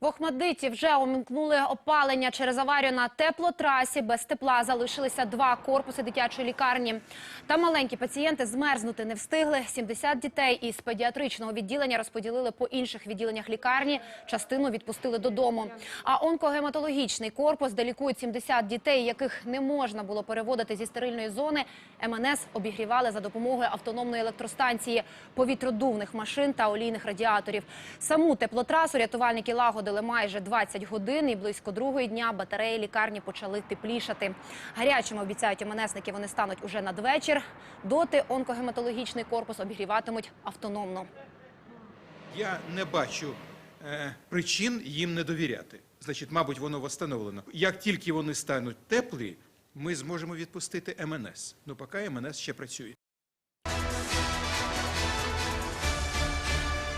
В Охмадиті вже умікнули опалення через аварію на теплотрасі. Без тепла залишилися два корпуси дитячої лікарні. Та маленькі пацієнти змерзнути не встигли. 70 дітей із педіатричного відділення розподілили по інших відділеннях лікарні. Частину відпустили додому. А онкогематологічний корпус, де лікують 70 дітей, яких не можна було переводити зі стерильної зони, МНС обігрівали за допомогою автономної електростанції, повітродувних машин та олійних радіаторів. Саму теплотрасу рятувальники лагодили майже 20 годин і близько другої дня батареї лікарні почали теплішати. Гарячими обіцяють МНСники вони стануть уже надвечір. Доти онкогематологічний корпус обігріватимуть автономно. Я не бачу е, причин їм не довіряти. Значить, мабуть, воно встановлено. Як тільки вони стануть теплі, ми зможемо відпустити МНС. Ну, поки МНС ще працює.